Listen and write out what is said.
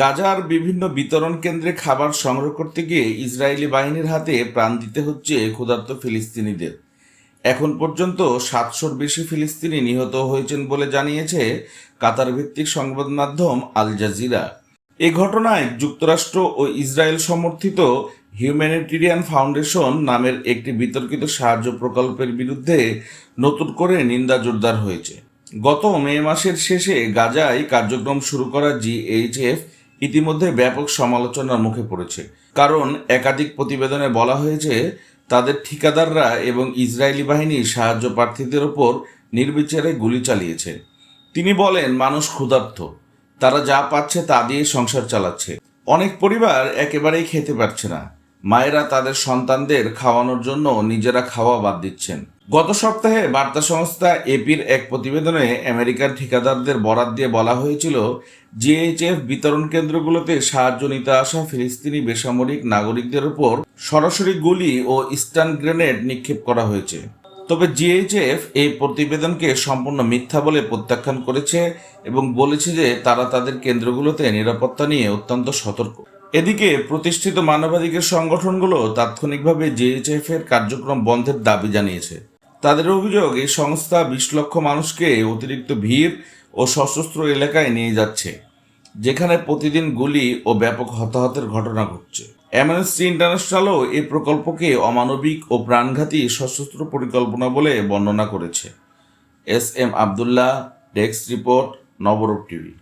গাজার বিভিন্ন বিতরণ কেন্দ্রে খাবার সংগ্রহ করতে গিয়ে ইসরায়েলি বাহিনীর হাতে প্রাণ দিতে হচ্ছে ক্ষুধার্ত ফিলিস্তিনিদের। এখন পর্যন্ত সাতশোর বেশি ফিলিস্তিনি নিহত হয়েছেন বলে জানিয়েছে কাতার ভিত্তিক সংবাদ মাধ্যম আল জাজিরা। এ ঘটনায় যুক্তরাষ্ট্র ও ইসরায়েল সমর্থিত হিউম্যানিটেরিয়ান ফাউন্ডেশন নামের একটি বিতর্কিত সাহায্য প্রকল্পের বিরুদ্ধে নতুন করে নিন্দা জোরদার হয়েছে। গত মে মাসের শেষে গাজায় কার্যক্রম শুরু করা জিএইচএফ ইতিমধ্যে ব্যাপক সমালোচনার মুখে পড়েছে। কারণ একাধিক প্রতিবেদনে বলা হয়েছে, তাদের ঠিকাদাররা এবং ইসরায়েলি বাহিনী সাহায্য প্রার্থীদের ওপর নির্বিচারে গুলি চালিয়েছে। তিনি বলেন, মানুষ ক্ষুধার্ত। তারা যা পাচ্ছে তা দিয়ে সংসার চালাচ্ছে। অনেক পরিবার একেবারেই খেতে পারছে না। মায়েরা তাদের সন্তানদের খাওয়ানোর জন্য নিজেরা খাওয়া বাদ দিচ্ছেন। গত সপ্তাহে বার্তা সংস্থা এপির এক প্রতিবেদনে আমেরিকার ঠিকাদারদের বরাত দিয়ে বলা হয়েছিল, জিএইচএফ বিতরণ কেন্দ্রগুলোতে সাহায্য নিতে আসা ফিলিস্তিনি বেসামরিক নাগরিকদের উপর সরাসরি গুলি ও স্টান গ্রেনেড নিক্ষেপ করা হয়েছে। তবে জিএইচএফ এই প্রতিবেদনকে সম্পূর্ণ মিথ্যা বলে প্রত্যাখ্যান করেছে এবং বলেছে যে তারা তাদের কেন্দ্রগুলোতে নিরাপত্তা নিয়ে অত্যন্ত সতর্ক। এদিকে প্রতিষ্ঠিত মানবাধিকার সংগঠনগুলো তাৎক্ষণিকভাবে জিএইচএফ এর কার্যক্রম বন্ধের দাবি জানিয়েছে। তাদের অভিযোগ, এই সংস্থা বিশ লক্ষ মানুষকে অতিরিক্ত ভিড় ও সশস্ত্র এলাকায় নিয়ে যাচ্ছে, যেখানে প্রতিদিন গুলি ও ব্যাপক হতাহতের ঘটনা ঘটছে। অ্যামনেস্টি ইন্টারন্যাশনালও এই প্রকল্পকে অমানবিক ও প্রাণঘাতী সশস্ত্র পরিকল্পনা বলে বর্ণনা করেছে। S M Abdullah, desk report, Nabarup TV.